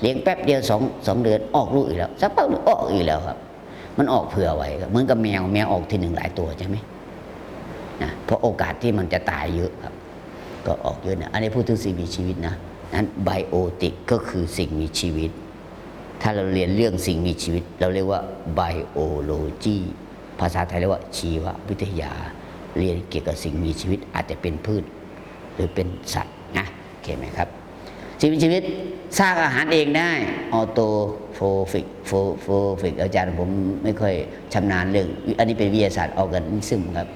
เลี้ยงแป๊บเดียวสองสองเดือนออกลูกอีกแล้วสักพักหนึ่งออกอีกแล้วครับ มันออกเผื่อไว้เหมือนกับแมวแมวออกทีหนึ่งหลายตัวใช่ไหมนะเพราะโอกาสที่มันจะตายเยอะครับ ก็ออกเยอะนะอันนี้พูดถึงสิ่งมีชีวิตนะนั้นไบโอติกก็คือสิ่งมีชีวิต ถ้าเราเรียนเรื่องสิ่งมีชีวิต เราเรียกว่าไบโอโลจีภาษาไทยเรียกว่าชีววิทยา เรียนเกี่ยวกับสิ่งมีชีวิตอาจจะเป็นพืช หรือเป็นสัตว์นะโอเคไหมครับ สิ่งมีชีวิตสร้างอาหารเองได้ออโตโฟฟิกโฟโฟฟิกอาจารย์ผมไม่ค่อยชำนาญเรื่อง อันนี้เป็นวิทยาศาสตร์ออร์แกนิซึมครับ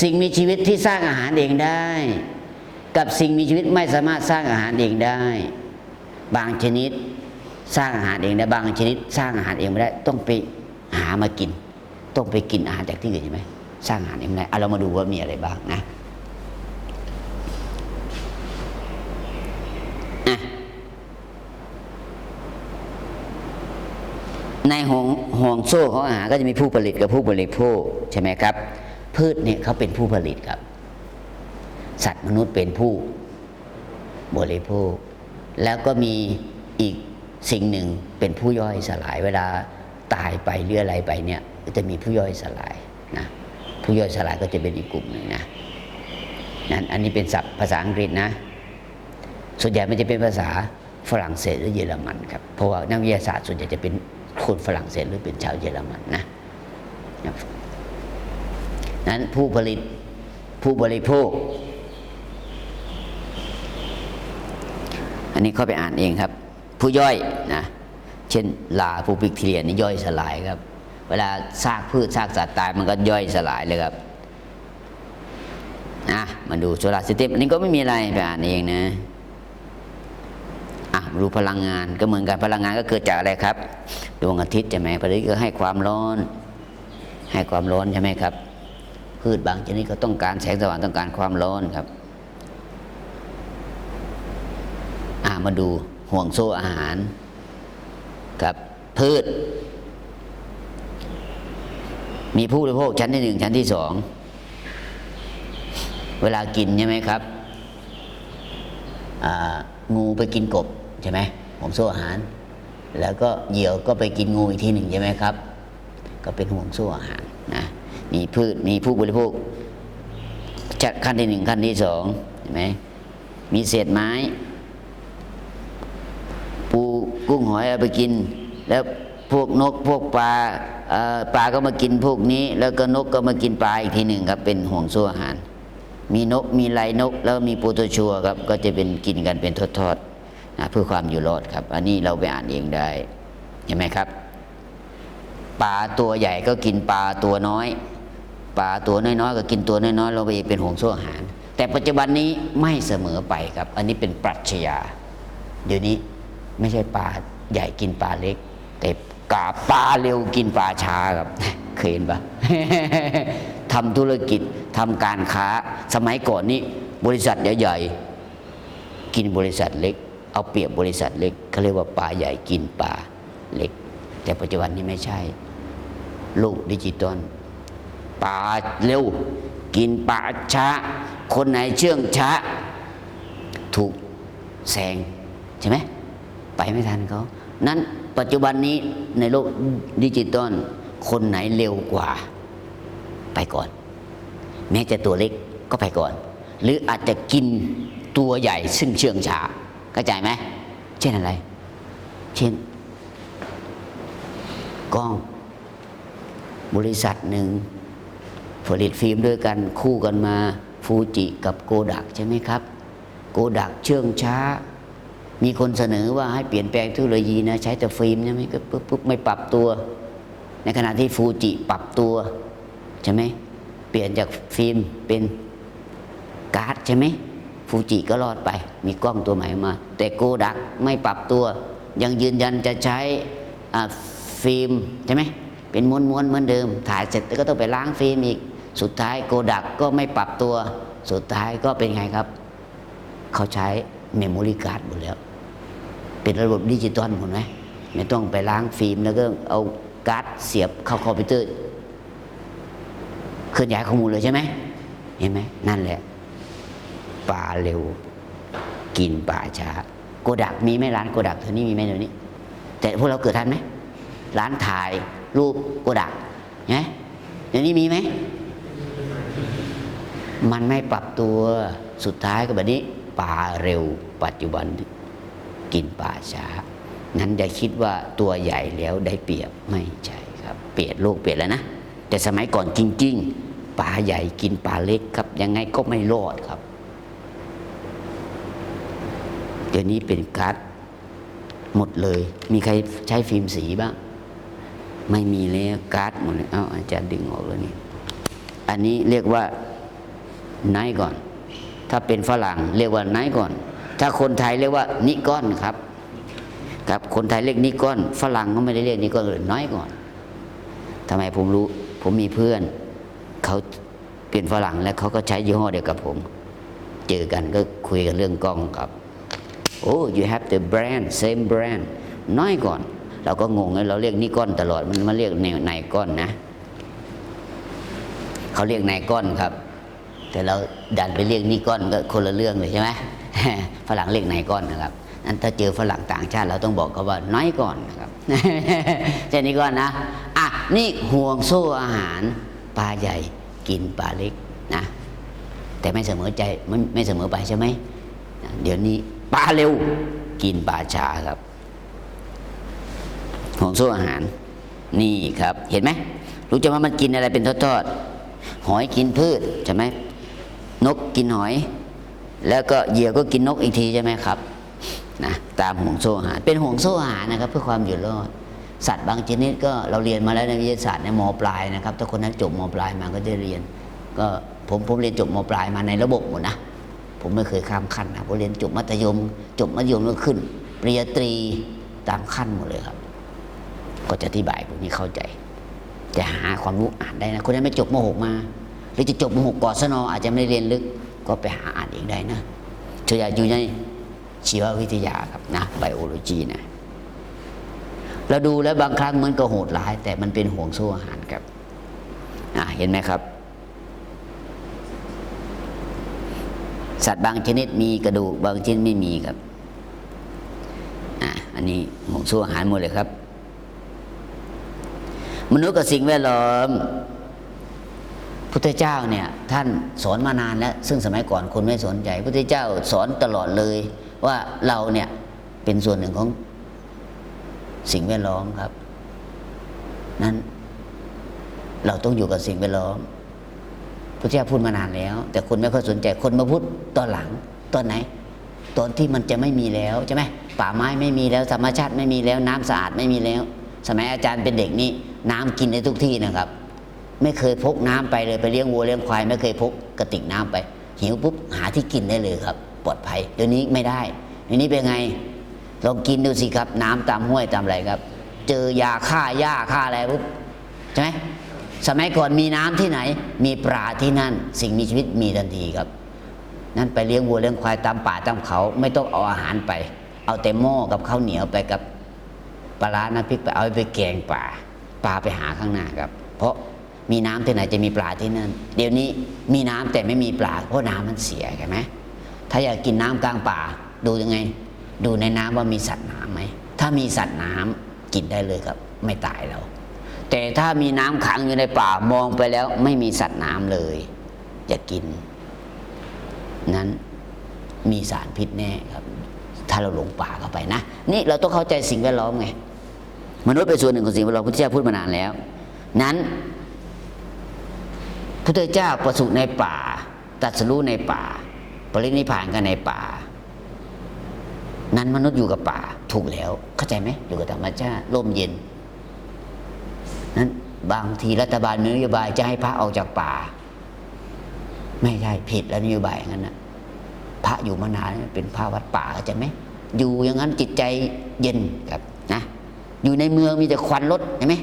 สิ่งมีชีวิตที่สร้างอาหารเองได้ กับสิ่งมีชีวิตไม่สามารถสร้างอาหารเองได้ บางชนิดสร้างอาหารเองได้บางชนิดสร้างอาหารเองไม่ได้ ต้องไปหามากิน ต้องไปกินอาหารจากที่อื่นใช่ไหมสร้างอาหารเองไม่ได้เอาเรามาดูว่ามีอะไรบ้างนะ ในห่วงห่วงโซ่ของอาหารก็จะมีผู้ผลิตกับผู้บริโภคใช่ไหมครับ พืชเนี่ยเขาเป็นผู้ผลิตครับ สัตว์มนุษย์เป็นผู้บริโภค แล้วก็มีอีกสิ่งหนึ่งเป็นผู้ย่อยสลายเวลาตายไปหรืออะไรไปเนี่ยจะมีผู้ย่อยสลายนะผู้ย่อยสลายก็จะเป็นอีกกลุ่มหนึ่งนะนั้นอันนี้เป็นศัพท์ภาษาอังกฤษนะ ส่วนใหญ่มันจะเป็นภาษาฝรั่งเศสหรือเยอรมันครับเพราะว่านักวิทยาศาสตร์ส่วนใหญ่จะเป็น คนฝรั่งเศสหรือเป็นชาวเยอรมันนะนั้นผู้ผลิตผู้บริโภค อันนี้เข้าไปอ่านเองครับ ผู้ย่อยนะเช่นลาผู้ปิกเรียนนี่ย่อยสลายครับ เวลาซากพืชซากสัตว์ตายมันก็ย่อยสลายเลยครับนะมาดูโซลาร์ซิสเต็มอันนี้ก็ไม่มีอะไรไปอ่านเองนะ อะมาดูพลังงานก็เหมือนกันพลังงานก็เกิดจากอะไรครับ ดวงอาทิตย์ใช่ไหมพระอาทิตย์ก็ให้ความร้อน ให้ความร้อนใช่ไหมครับ พืชบางชนิดก็ต้องการแสงสว่างต้องการความร้อนครับอ่ามาดูห่วงโซ่อาหารกับ พืช มีผู้บริโภคชั้นที่หนึ่งชั้นที่สองเวลากินใช่ไหมครับงูไปกินกบ ใช่ไหมห่วงโซ่อาหาร แล้วก็เหยี่ยวก็ไปกินงูอีกทีหนึ่งใช่ไหมครับ ก็เป็นห่วงโซ่อาหารนะมีพืชมีผู้บริโภคจัดขั้นที่หนึ่งขั้นที่สองเห็นไหมมีเศษไม้ ปูกุ้งหอยเอาไปกิน แล้วพวกนกพวกปลาปลาก็มากินพวกนี้ แล้วก็นกก็มากินปลาอีกทีหนึ่งครับเป็นห่วงโซ่อาหาร มีนกมีไรนก แล้วมีโปรโตชัวครับก็จะเป็นกินกันเป็นทอดๆ เพื่อความอยู่รอดครับ อันนี้เราไปอ่านเองได้เห็นไหมครับปลาตัวใหญ่ก็กินปลาตัวน้อยปลาตัวน้อยๆก็กินตัวน้อยๆเราไปเป็นห่วงโซ่อาหาร แต่ปัจจุบันนี้ไม่เสมอไปครับ อันนี้เป็นปรัชญาเดี๋ยวนี้ไม่ใช่ปลาใหญ่กินปลาเล็ก แต่กาปลาเร็วกินปลาช้าครับเคยเห็นปะทำธุรกิจทำการค้าสมัยก่อนนี้บริษัทใหญ่ๆกินบริษัทเล็ก เอาเปรียบบริษัทเล็กเขาเรียกว่าปลาใหญ่กินปลาเล็ก แต่ปัจจุบันนี้ไม่ใช่โลกดิจิตอลปลาเร็ว กินปลาช้า คนไหนเชื่องช้า ถูกแซงใช่ไหมไปไม่ทันเขานั้นปัจจุบันนี้ในโลกดิจิตอลคนไหนเร็วกว่า ไปก่อน แม้จะตัวเล็กก็ไปก่อน หรืออาจจะกินตัวใหญ่ซึ่งเชื่องช้า เข้าใจไหม เช่นอะไร เช่น กล้อง บริษัทหนึ่ง ผลิตฟิล์มด้วยกันคู่กันมาฟูจิกับโกดักใช่ไหมครับ โกดักเชื่องช้า มีคนเสนอว่าให้เปลี่ยนแปลงเทคโนโลยีนะ ใช้แต่ฟิล์มใช่ไหมก็ปุ๊บปุ๊บไม่ปรับตัว ในขณะที่ฟูจิปรับตัวใช่ไหมเปลี่ยนจากฟิล์มเป็นการ์ดใช่ไหม ฟูจิก็รอดไป มีกล้องตัวใหม่มา แต่โกดักไม่ปรับตัว ยังยืนยันจะใช้ฟิล์มใช่ไหมเป็นม้วนๆเหมือนเดิม ถ่ายเสร็จก็ต้องไปล้างฟิล์มอีก สุดท้ายโกดักก็ไม่ปรับตัว สุดท้ายก็เป็นไงครับ เขาใช้เมมโมรี่การ์ดหมดแล้ว เป็นระบบดิจิตอลหมดไหมไม่ต้องไปล้างฟิล์มแล้วก็เอาการ์ดเสียบเข้าคอมพิวเตอร์เคลื่อนย้ายข้อมูลเลยใช่ไหมเห็นไหมนั่นแหละ ปลาเร็ว กินปลาช้าโกดักมีไหมร้านโกดักเท่านี้มีไหมเดี๋ยวนี้ แต่พวกเราเกิดทันไหมร้านถ่ายรูปโกดักนะเดี๋ยวนี้มีไหมมันไม่ปรับตัวสุดท้ายก็แบบนี้ป่าเร็วปัจจุบันกินป่าช้างั้นอย่าคิดว่าตัวใหญ่แล้วได้เปรียบไม่ใช่ครับ เปลี่ยนโลกเปลี่ยนแล้วนะ แต่สมัยก่อนจริง ๆป่าใหญ่กินป่าเล็กครับ ยังไงก็ไม่รอดครับ เดี๋ยวนี้เป็นการ์ดหมดเลย มีใครใช้ฟิล์มสีบ้าง ไม่มีแล้วการ์ดหมดเลยเอ้าอาจารย์ดึงออกแล้วนี่ อันนี้เรียกว่าไนก่อน ถ้าเป็นฝรั่งเรียกว่าไนก่อน ถ้าคนไทยเรียกว่านิก้อนครับ ครับคนไทยเรียกนิก้อน ฝรั่งก็ไม่ได้เรียกนิก้อนเลยน้อยก่อนทำไมผมรู้ ผมมีเพื่อนเขาเป็นฝรั่งแล้วเขาก็ใช้ยี่ห้อเดียวกับผม เจอกันก็คุยกันเรื่องกล้องครับ โอ้ you have the brand same brand น้อยก่อน เราก็งงเลยเราเรียกนิก้อนตลอด มันมาเรียกแนวไนก้อนนะ เขาเรียกไนก้อนครับ แต่เราดันไปเรียกนิก้อนก็คนละเรื่องเลยใช่ไหมฝรั่งเรียกไนก้อนนะครับนั้นถ้าเจอฝรั่งต่างชาติเราต้องบอกเขาว่าน้อยก่อนนะครับเช่นนี้ก่อนนะอะนี่ห่วงโซ่อาหารปลาใหญ่กินปลาเล็กนะ แต่ไม่เสมอใจไม่ไม่เสมอไปใช่ไหมเดี๋ยวนี้ ปลาเร็ว กินปลาช้าครับห่วงโซ่อาหาร นี่ครับ เห็นไหมรู้จักว่ามันกินอะไรเป็นทอดๆหอยกินพืชใช่ไหมนกกินหอย แล้วก็เหยื่อก็กินนกอีกทีใช่ไหมครับนะตามห่วงโซ่อาหาร เป็นห่วงโซ่อาหารนะครับ เพื่อความอยู่รอดสัตว์บางชนิดก็เราเรียนมาแล้วในวิทยาศาสตร์ในมปลายนะครับถ้าคนนั้นจบมปลายมาก็ได้เรียน ก็ผมผมเรียนจบมปลายมาในระบบหมดนะ ผมไม่เคยข้ามขั้นนะผมเรียนจบมัธยม จบมัธยมแล้วขึ้น ปริญญาตรีตามขั้นหมดเลยครับ ก็จะอธิบายพวกนี้เข้าใจ จะหาความรู้อ่านได้นะคนนั้นไม่จบม .6 มา หรือจะจบม .6 กศนออาจจะไม่ได้เรียนลึก ก็ไปหาอ่านเองได้นะเธออยอยู่ในชีววิทยาครับนะไบโอโลจีนะเราดูแล้วบางครั้งมันก็โหดร้าย แต่มันเป็นห่วงโซ่อาหารครับอะเห็นไหมครับ สัตว์บางชนิดมีกระดูกบางชนิดไม่มีครับ อะ อันนี้ห่วงโซ่อาหารหมดเลยครับ มนุษย์กับสิ่งแวดล้อมพุทธเจ้าเนี่ยท่านสอนมานานแล้ว ซึ่งสมัยก่อนคนไม่สนใจ พุทธเจ้าสอนตลอดเลย ว่าเราเนี่ยเป็นส่วนหนึ่งของสิ่งแวดล้อมครับ นั้น เราต้องอยู่กับสิ่งแวดล้อม พุทธเจ้าพูดมานานแล้ว แต่คนไม่ค่อยสนใจคนมาพูดตอนหลังตอนไหน ตอนที่มันจะไม่มีแล้วใช่ไหมป่าไม้ไม่มีแล้วธรรมชาติไม่มีแล้วน้ำสะอาดไม่มีแล้ว สมัยอาจารย์เป็นเด็กนี่น้ำกินได้ทุกที่นะครับ ไม่เคยพกน้ำไปเลยไปเลี้ยงวัวเลี้ยงควายไม่เคยพกกระติกน้ำไป หิวปุ๊บหาที่กินได้เลยครับ ปลอดภัยเดี๋ยวนี้ไม่ได้เดี๋ยวนี้เป็นไงลองกินดูสิครับน้ำตามห้วยตามอะไรครับ เจอยาฆ่าหญ้าฆ่าอะไรปุ๊บใช่ไหม สมัยก่อนมีน้ำที่ไหน มีปลาที่นั่น สิ่งมีชีวิตมีทันทีครับ นั่นไปเลี้ยงวัวเลี้ยงควายตามป่าตามเขา ไม่ต้องเอาอาหารไป เอาแต่หม้อกับข้าวเหนียวไปกับปลาร้าน้ำพริกไปเอาไปแกงป่าปลาไปหาข้างหน้าครับ เพราะมีน้ำที่ไหนจะมีปลาที่นั่น เดี๋ยวนี้มีน้ำแต่ไม่มีปลาเพราะน้ำมันเสียใช่ไหมถ้าอยากกินน้ำกลางป่า ดูยังไง ดูในน้ำว่ามีสัตว์น้ำไหมถ้ามีสัตว์น้ำกินได้เลยครับ ไม่ตายเรา แต่ถ้ามีน้ำขังอยู่ในป่ามองไปแล้วไม่มีสัตว์น้ำเลย อย่ากิน นั้นมีสารพิษแน่ครับ ถ้าเราหลงป่าเข้าไปนะนี่เราต้องเข้าใจสิ่งแวดล้อมไงมนุษย์เป็นส่วนหนึ่งของสิ่งแวดล้อมพุทธเจ้าพูดมานานแล้ว นั้นพุทธเจ้าประสูติในป่าตรัสรู้ในป่า ปรินิพานกันในป่า นั้นมนุษย์อยู่กับป่าถูกแล้ว เข้าใจไหมอยู่กับธรรมชาติร่มเย็น นั้นบางทีรัฐบาลมีนโยบายจะให้พระออกจากป่า ไม่ใช่ผิดแล้วนโยบายงั้นนะพระอยู่มานานเป็นพระวัดป่าเข้าใจไหมอยู่อย่างนั้นจิตใจเย็นครับนะอยู่ในเมืองมีแต่ควันรถเห็นไหม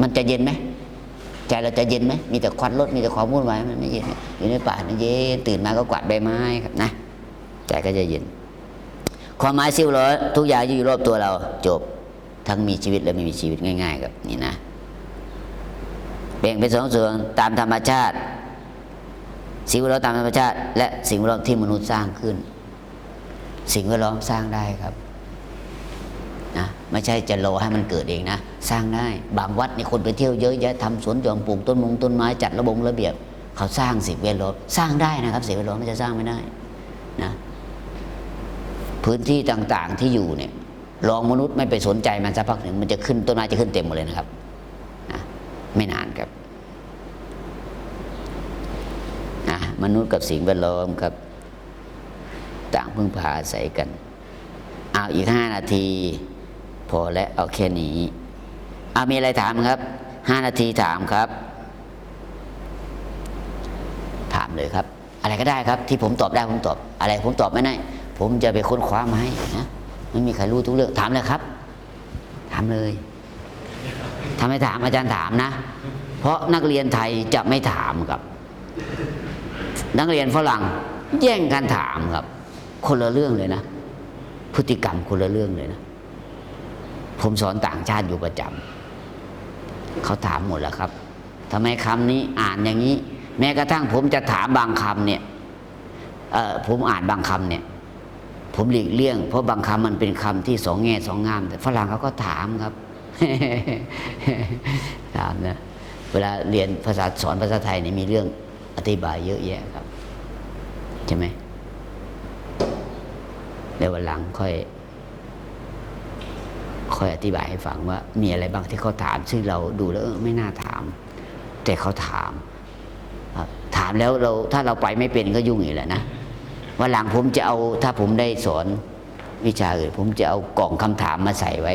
มันจะเย็นไหมใจเราจะเย็นไหมมีแต่ควันรถมีแต่ความวุ่นวายมันไม่เย็นอยู่ในป่าเย็นตื่นมาก็กวาดใบไม้ครับนะใจก็จะเย็น ความหมายสิวร้อยทุกอย่างอยู่รอบตัวเราจบ ทั้งมีชีวิตและไม่มีชีวิตง่าย ๆ ครับนี่นะแบ่งเป็นสองส่วนตามธรรมชาติ สิ่งแวดล้อมตามธรรมชาติ และสิ่งแวดล้อมที่มนุษย์สร้างขึ้น สิ่งแวดล้อมสร้างได้ครับนะไม่ใช่จะรอให้มันเกิดเองนะ สร้างได้บางวัดนี่คนไปเที่ยวเยอะแยะทำสวนหย่อมปลูกต้นมงต้นไม้จัดระบงระเบียบ เขาสร้างสิ่งแวดล้อมสร้างได้นะครับ สิ่งแวดล้อมมันจะสร้างไม่ได้นะพื้นที่ต่างๆที่อยู่เนี่ย ลองมนุษย์ไม่ไปสนใจมันสักพักหนึ่งมันจะขึ้นต้นไม้จะขึ้นเต็มหมดเลยนะครับไม่นานครับมนุษย์กับสิ่งแวดล้อมครับ ต่างพึ่งพาอาศัยกัน เอาอีกห้านาที พอแล้วเอาแค่นี้เอามีอะไรถามครับห้านาทีถามครับ ถามเลยครับ อะไรก็ได้ครับ ที่ผมตอบได้ผมตอบ อะไรผมตอบไม่ได้ผมจะไปค้นคว้ามาให้นะ ไม่มีใครรู้ทุกเรื่องถามเลยครับ ถามเลยถ้าไมถามอาจารย์ถามนะ เพราะนักเรียนไทยจะไม่ถามครับ นักเรียนฝรั่งแย่งกันถามครับ คนละเรื่องเลยนะ พฤติกรรมคนละเรื่องเลยนะ ผมสอนต่างชาติอยู่ประจำเขาถามหมดแล้วครับทำไมคำนี้อ่านอย่างนี้ แม้กระทั่งผมจะถามบางคำเนี่ยเออผมอ่านบางคำเนี่ย ผมหลีกเลี่ยง เพราะบางคำมันเป็นคำที่สองแง่สองงาม แต่ฝรั่งเขาก็ถามครับถามนะเวลาเรียนภาษาสอนภาษาไทยเนี่ยมีเรื่องอธิบายเยอะแยะครับ ใช่ไหมเดี๋ยววันหลังค่อย ค่อยอธิบายให้ฟังว่า มีอะไรบ้างที่เขาถาม ซึ่งเราดูแล้วไม่น่าถาม แต่เขาถามถามแล้วเราถ้าเราไปไม่เป็นก็ยุ่งอีกแหละนะ วันหลังผมจะเอาถ้าผมได้สอนวิชาอื่นผมจะเอากล่องคำถามมาใส่ไว้